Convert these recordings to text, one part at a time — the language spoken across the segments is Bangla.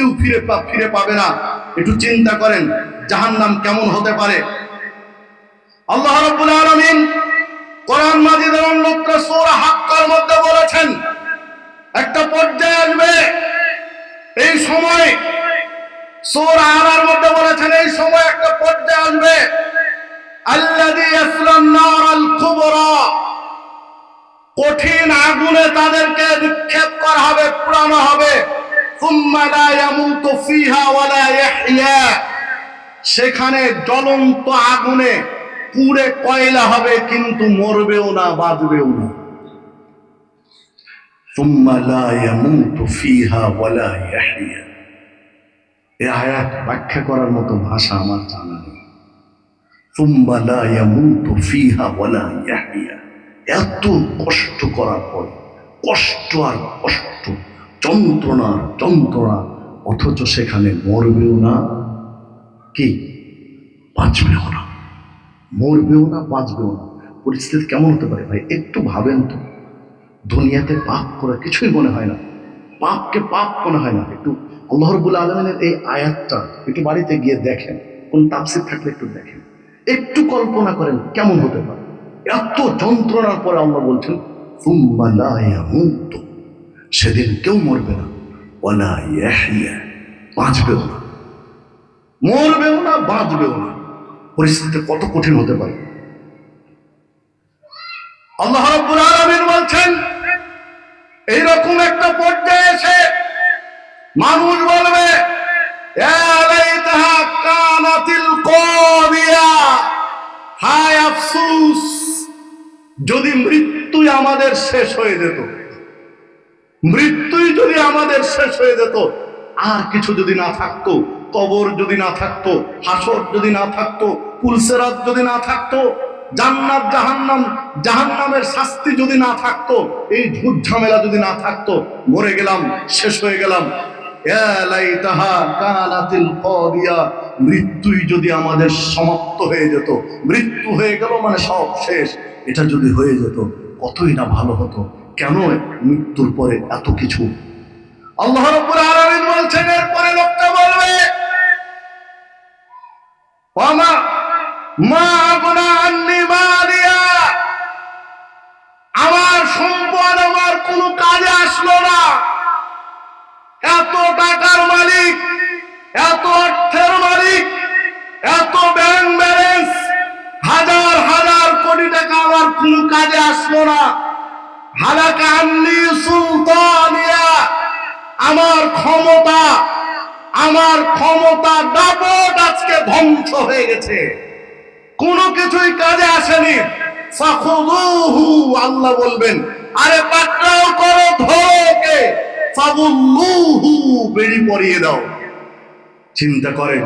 সত্যিও ফিরে ফিরে পাবে না। একটু চিন্তা করেন, জাহান্নাম কেমন হতে পারে? আল্লাহ রাব্বুল আলামিন কোরআন মাজিদের অন্যত্র সূরা হাক্কার মধ্যে বলেছেন, একটা পর্যায়ে আসবে, এই সময়, সূরা আরার মধ্যে বলেছেন, এই সময় একটা পর্যায়ে আসবে, আল্লাযী ইয়াসলান নারাল কুবরা। কঠিন আগুনে তাদেরকে নিক্ষেপ করা হবে পুরানো হবে। সেখানে জ্বলন্ত আগুনে পুড়ে কয়লা হবে, কিন্তু মরবেও না, বাঁচবেও না। ব্যাখ্যা করার মতো ভাষা আমার জানা কষ্ট করার পর, কষ্ট আর কষ্ট যন্ত্রণার যন্ত্রণা, অথচ সেখানে মরবেও না। কি? বাঁচবেও না। মরবেও না, বাঁচবেও না। পরিস্থিতি কেমন হতে পারে ভাই? একটু ভাবেন তো। দুনিয়াতে পাপ করা কিছুই মনে হয় না। পাপকে পাপ মনে হয় না। একটু আল্লাহ রবুল আলমিনের এই আয়াতটা একটু বাড়িতে গিয়ে দেখেন। কোন তাপসির থাকলে একটু দেখেন। একটু কল্পনা করেন কেমন হতে পারে। এত যন্ত্রণার পরে আল্লাহ বলছেন, "সুম্মা লা ইয়ামুতু।" সেদিন কেউ মরবে না। ওয়ালা ইয়াহইয়া, বাঁচবেও না। মরবেও না, বাঁচবেও না। পরিস্থিতি কত কঠিন হতে পারে। আল্লাহ রাব্বুল আলামিন বলছেন, এইরকম একটা পর্যায়ে এসে মানুষ বলবে "ইয়া লাইতাহা কানাতিল কাদিয়া হায় আফসোস, যদি মৃত্যুই আমাদের শেষ হয়ে যেত। মৃত্যুই যদি আমাদের শেষ হয়ে যেত, আর কিছু যদি না থাকতো, কবর যদি না থাকতো, হাসর যদি না থাকতো কুলসেরাত যদি না থাকতো, জান্নাত, জাহান্নাম, জাহান্নামের শাস্তি যদি না থাকতো, এই ঝুট ঝামেলা যদি না থাকতো, মরে গেলাম, শেষ হয়ে গেলাম। মৃত্যুই যদি আমাদের সমাপ্ত হয়ে যেত, মৃত্যু হয়ে গেল মানে সব শেষ। এটা যদি হয়ে যেত, কতই না ভালো হতো। কেন মৃত্যুর পরে এত কিছু? আল্লাহ বলছেন, এরপরে লোকটা বলবে আমার সম্পদ আমার কোনো কাজে আসলো না। এত টাকার মালিক, এত অর্থের মালিক, এত ব্যাংক ব্যালেন্স হাজার হাজার কোটি টাকা আমার কোনো কাজে আসলো না হালাকা আন্নি আমার ক্ষমতা আমার ক্ষমতা দাপট আজকে ধ্বংস হয়ে গেছে। কোনো কিছুই কাজে আসেনি। আল্লাহ বলবেন, আরে পাকড়াও করো, ধরো ওকে। ফাবুল্লুহু বেড়ি পরিয়ে দাও। চিন্তা করেন,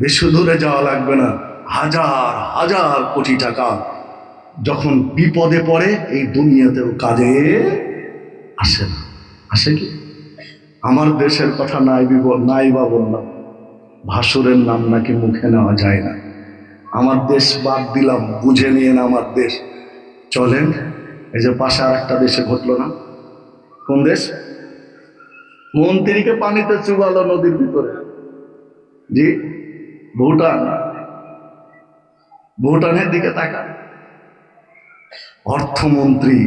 বেশি দূরে যাওয়া লাগবে না। হাজার হাজার কোটি টাকা যখন বিপদে পড়ে, এই দুনিয়াতেও কাজে আসে না। আসে কি? আমার দেশের কথা নাই নাই বা বললাম। ভাসুরের নাম নাকি মুখে নেওয়া যায় না। আমার দেশ বাদ দিলাম, বুঝে নিয়ে না আমার দেশ। চলেন, এই যে পাশে আর একটা দেশে ঘটলো না। কোন দেশ? মন্ত্রীকে পানিতে চুবালো নদীর ভিতরে। জি, ভুটান। ভুটানের দিকে তাকান। অর্থমন্ত্রী,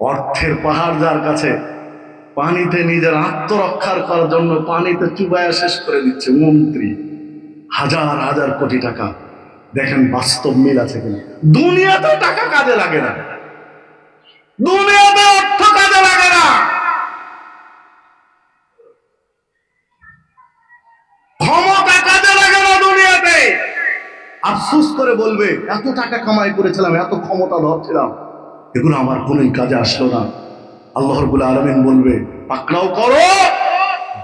অর্থের পাহাড় যার কাছে, পানিতে নিজের আত্মরক্ষার করার জন্য পানিতে চুবায়া শেষ করে দিচ্ছে মন্ত্রী। হাজার হাজার কোটি টাকা। দেখেন বাস্তব মিল আছে কিনা। দুনিয়াতে টাকা কাজে লাগে না। দুনিয়াতে আফসোস করে বলবে, এত টাকা কামাই করেছিলাম, এত ক্ষমতা ধরছিলাম। এগুলো আমার কোনোই কাজে আসলো না। আল্লাহর বলে আলমিন বলবে, পাকড়াও করো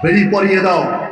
বেরিয়ে পরিয়ে দাও।